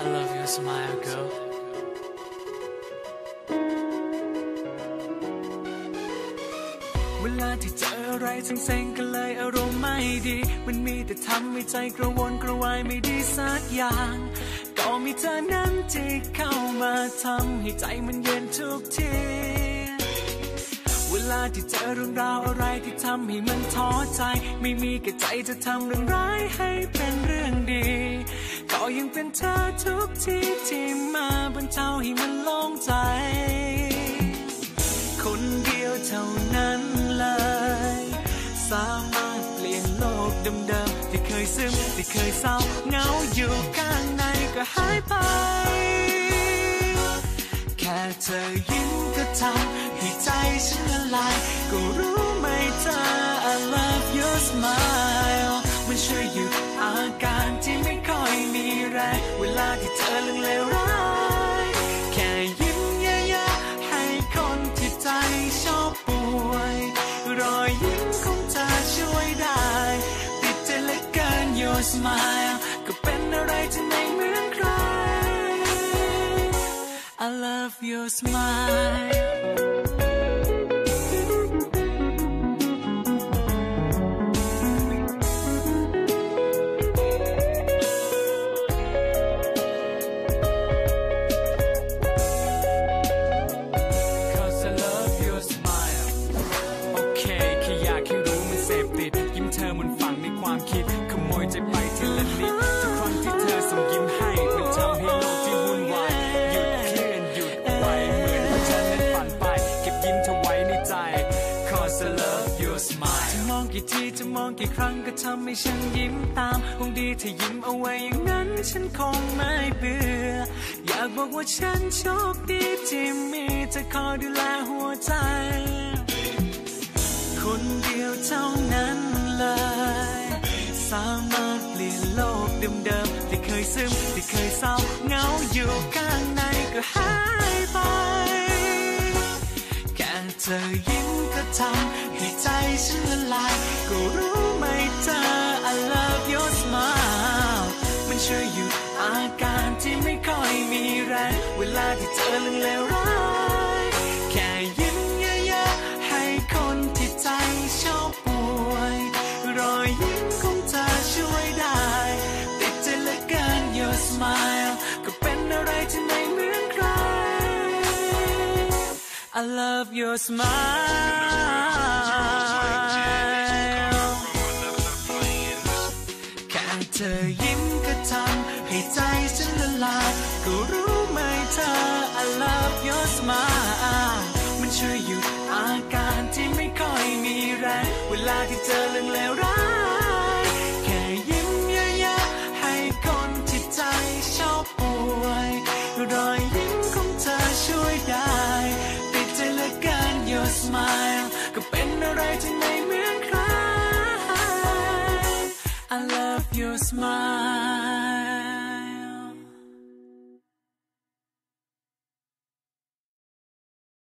I love your smile girl เวลาที่เจออะไรเซ็งๆก็เลยอารมณ์ไม่ดี มันมีแต่ทำให้ใจกระวนกระวายไม่ดีสักอย่าง ก็มีเธอนั้นที่เข้ามาทำให้ใจมันเย็นทุกที ลาที่เจอเรื่องราวอะไรที่ทำให้มันท้อใจ ไม่มีกระใจจะทำเรื่องร้ายให้เป็นเรื่องดี ก็ยังเป็นเธอทุกทีที่มาบรรเทาให้มันโล่งใจ คนเดียวเท่านั้นเลย สามารถเปลี่ยนโลกเดิมๆที่เคยซึมที่เคยเศร้าเหงาอยู่ข้างในก็หายไปแค่เธอยิ้มก็ทำให้ใจฉัน ก็รู้ไหมเธอ I love your smile มันช่วยหยุดอาการที่ไม่ค่อยมีแรงเวลาที่เธอเรื่องเลวร้ายแค่ยิ้มเยอะๆให้คนที่ใจชอบป่วย รอยยิ้มของเธอช่วยได้ ติดใจเหลือเกิน your smile ก็เป็นอะไรที่ไม่เหมือนใคร I love your smile อมันฝังในความคิด ขโมยใจไปทีละนิดทุกครั้งที่เธอส่งยิ้มให้มันทำให้โลกที่วุ่นวายหยุดเคลื่อนหยุดไว้เหมือนว่าฉันนั้นฝันไป เก็บยิ้มเธอไว้ในใจ Cause I love your smile จะมองกี่ทีจะมองกี่ครั้งก็ทำให้ฉันยิ้มตามคงดีถ้ายิ้มเอาไว้อย่างนั้นฉันคงไม่เบื่ออยากบอกว่าฉันโชคดีที่มีเธอคอยดูแลหัวใจ คนเดียวเท่านั้น สามารถเปลี่ยนโลกเดิมๆที่เคยซึมที่เคยเศร้าเหงาอยู่ข้างในก็หายไป แค่เธอยิ้มก็ทำให้ใจฉันละลายก็รู้ไหมเธอ I love your smile มันช่วยหยุดอาการที่ไม่ค่อยมีแรงเวลาที่เจอเรื่องเลวร้าย I love your smile แค่เธอยิ้มก็ทำให้ใจฉันละลายก็รู้ไหมเธอ I love your smile of your smile.